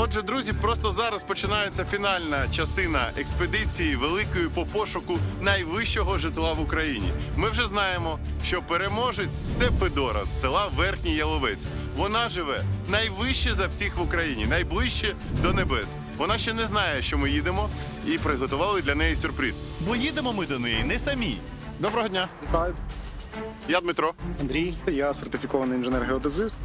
Отже, друзі, просто зараз починається фінальна частина експедиції великої по пошуку найвищого житла в Україні. Ми вже знаємо, що переможець це Федора з села Верхній Яловець. Вона живе найвище за всіх в Україні, найближче до небес. Вона ще не знає, що ми їдемо, і приготували для неї сюрприз. Бо їдемо ми до неї не самі. Доброго дня, Вітаю, я Дмитро. Андрій. Я сертифікований інженер-геодезист,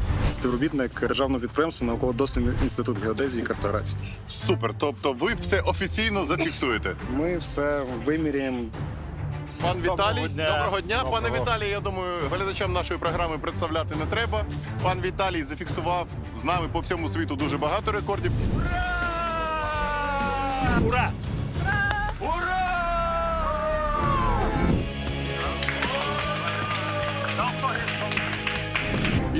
співробітник державного підприємства науково-дослідний інститут геодезії і картографії. Супер. Тобто, ви все офіційно зафіксуєте. Ми все виміряємо. Пан Віталій, Доброго дня. доброго дня. Пане Віталій, я думаю, глядачам нашої програми представляти не треба. Пан Віталій зафіксував з нами по всьому світу дуже багато рекордів. Ура! Ура!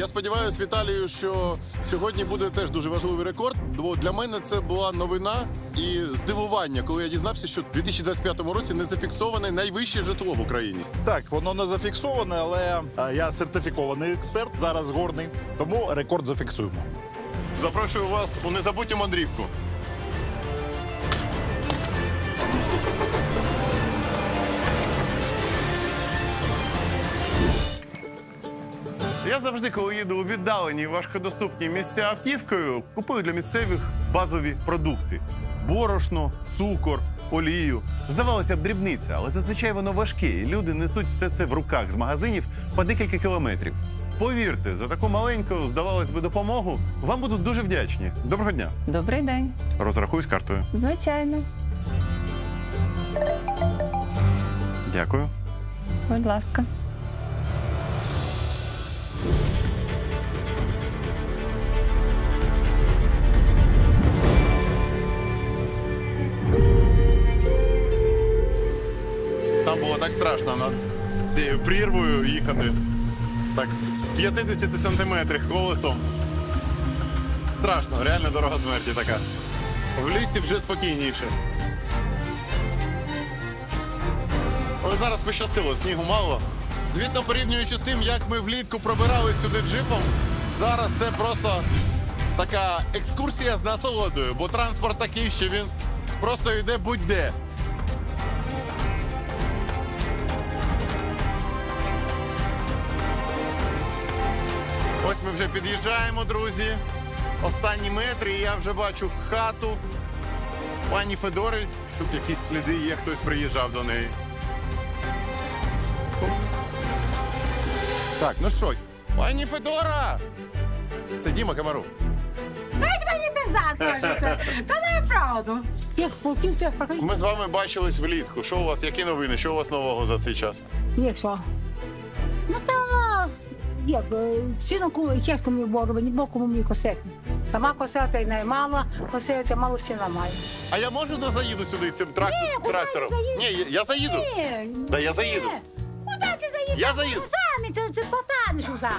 Я сподіваюся, Віталію, що сьогодні буде теж дуже важливий рекорд. Бо для мене це була новина і здивування, коли я дізнався, що в 2025 році не зафіксоване найвище житло в Україні. Так, воно не зафіксоване, але е, я сертифікований експерт, зараз горний, тому рекорд зафіксуємо. Запрошую вас у незабутню мандрівку. Я завжди, коли їду у віддалені важкодоступні місця автівкою, купую для місцевих базові продукти: борошно, цукор, олію. Здавалося б, дрібниця, але зазвичай воно важке, і люди несуть все це в руках з магазинів по декілька кілометрів. Повірте, за таку маленьку, здавалось би, допомогу вам будуть дуже вдячні. Доброго дня. Добрий день. Розрахуюсь картою. Звичайно. Дякую. Будь ласка. Там було так страшно над цією прірвою їхати. Так, з 50 сантиметрів колесом. Страшно, реально дорога смерті така. В лісі вже спокійніше. Але зараз пощастило, снігу мало. Звісно, порівнюючи з тим, як ми влітку пробирались сюди джипом, зараз це просто така екскурсія з насолодою, бо транспорт такий, що він просто йде будь-де. Ось ми вже під'їжджаємо, друзі. Останні метри, і я вже бачу хату. Пані Федори, тут якісь сліди є, хтось приїжджав до неї. Так, ну що, пані Федора! Це Діма Комаров. Дайте мені пизда, кажете. Та неправду. Як хотів, це покажіть. Ми з вами бачились влітку. Що у вас, які новини? Що у вас нового за цей час? Як що? Ну та як, е, сіно кому тяжко мені бору, ні бокому мені косити. Сама косити і наймала, косити, мало сіна маю. А я можу не заїду сюди цим трак... куди трактором? заїдеш? Ні, я, я заїду. Ні, Да я заїду. ні. Куди ти заїдеш? Я заїду. Самі, ти, ти потанеш уже.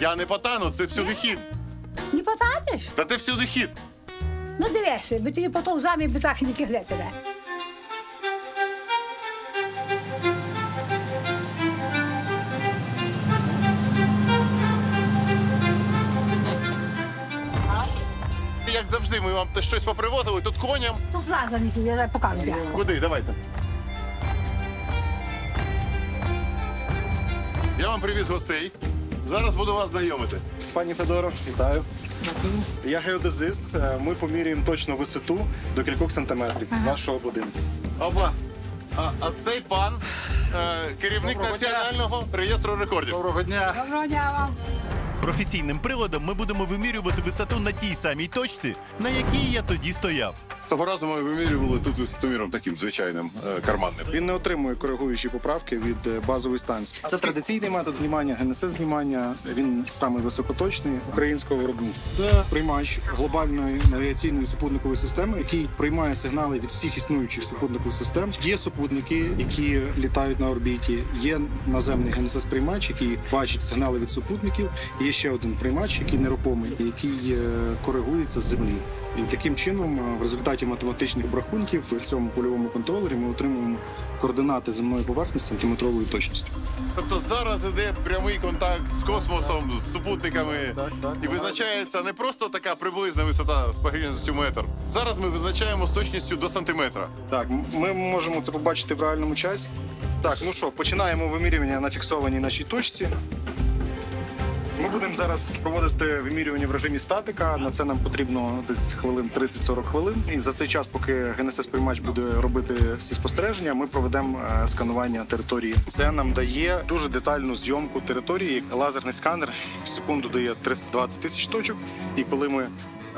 Я не потану, це всюди хід. Не потанеш? Та ти всюди хід. Ну дивися, бо ти потім замі би так не кигле тебе. Як завжди, ми вам щось попривозили, тут коням. Ну, плаза місяць, я покажу. Куди? Давайте. Я вам привіз гостей. Зараз буду вас знайомити. Пані Федоро, вітаю. Я геодезист. Е, Ми поміряємо точну висоту до кількох сантиметрів вашого будинку. Опа. А, а цей пан е, керівник Доброго дня. національного реєстру рекордів. Доброго дня. Доброго дня вам. Професійним приладом ми будемо вимірювати висоту на тій самій точці, на якій я тоді стояв. Того разу ми вимірювали тут висотоміром таким звичайним е, карманним. Він не отримує коригуючі поправки від е, базової станції. Це традиційний метод знімання, ГНС знімання. Він саме високоточний українського виробництва. Це приймач глобальної навігаційної супутникової системи, який приймає сигнали від всіх існуючих супутникових систем. Є супутники, які літають на орбіті. Є наземний ГНСС приймач, який бачить сигнали від супутників. Є ще один приймач, який нерухомий, який е, коригується з землі. І таким чином, е, в результаті результаті математичних обрахунків в цьому польовому контролері ми отримуємо координати земної поверхні з сантиметровою точністю. Тобто зараз іде прямий контакт з космосом, з супутниками. Так, так. І визначається не просто така приблизна висота з погрізністю метр. Зараз ми визначаємо з точністю до сантиметра. Так, ми можемо це побачити в реальному часі. Так, ну що, починаємо вимірювання на фіксованій нашій точці. Ми будемо зараз проводити вимірювання в режимі статика. На це нам потрібно десь хвилин 30-40 хвилин. І за цей час, поки ГНСС приймач буде робити ці спостереження, ми проведемо е, сканування території. Це нам дає дуже детальну зйомку території. Лазерний сканер в секунду дає 320 тисяч точок. І коли ми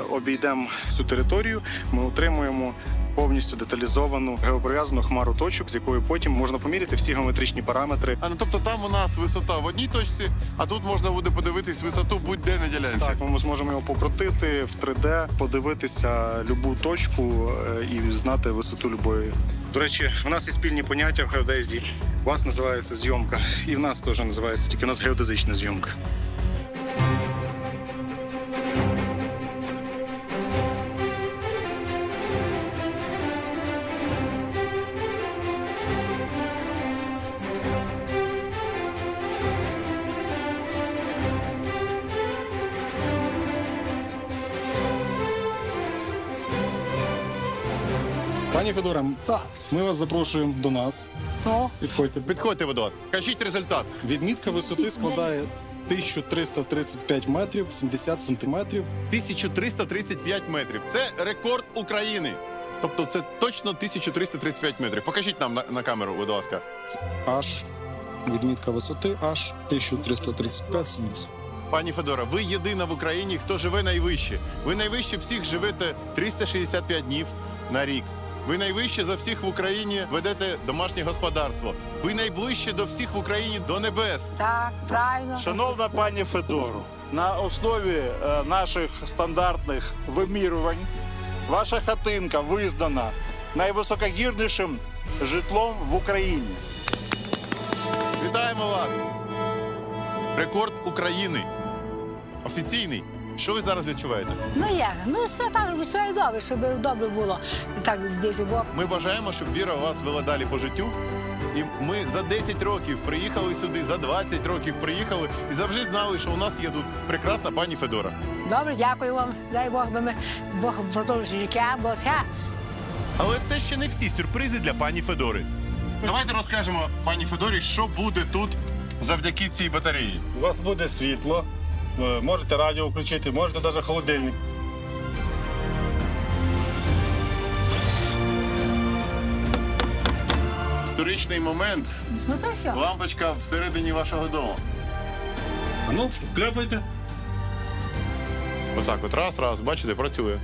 обійдемо всю територію, ми отримуємо повністю деталізовану геоприв'язану хмару точок, з якою потім можна поміряти всі геометричні параметри. А ну тобто там у нас висота в одній точці, а тут можна буде подивитись висоту будь-де на ділянці. Так, ми зможемо його покрутити в 3D, подивитися любу точку е, і знати висоту любої. До речі, в нас є спільні поняття в геодезії. У вас називається зйомка, і в нас теж називається, тільки у нас геодезична зйомка. Пані Федора, Так. ми вас запрошуємо до нас. Ну, Підходьте. Підходьте, будь ласка. Кажіть результат. Відмітка висоти складає 1335 метрів 70 сантиметрів. 1335 метрів. Це рекорд України. Тобто це точно 1335 метрів. Покажіть нам на, на камеру, будь ласка. Аж відмітка висоти аж 1335 70. Пані Федора, ви єдина в Україні, хто живе найвище. Ви найвище всіх живете 365 днів на рік. Ви найвище за всіх в Україні ведете домашнє господарство. Ви найближче до всіх в Україні до небес. так, правильно. Шановна пані Федору, на основі е, наших стандартних вимірювань ваша хатинка визнана найвисокогірнішим житлом в Україні. Вітаємо вас! Рекорд України. Офіційний. Що ви зараз відчуваєте? Ну як? Ну все так, все добре, щоб добре було. Так здесь було. Ми бажаємо, щоб віра вас вела далі по життю. І ми за 10 років приїхали сюди, за 20 років приїхали і завжди знали, що у нас є тут прекрасна пані Федора. Добре, дякую вам. Дай Бог би ми Бог продовжує життя, бо це Але це ще не всі сюрпризи для пані Федори. Давайте розкажемо пані Федорі, що буде тут завдяки цій батареї. У вас буде світло, Е, можете радіо включити, можете навіть холодильник. Історичний момент. Ну, Наташа. Лампочка всередині вашого дому. А ну, кляпайте. Отак, от раз, раз, бачите, працює.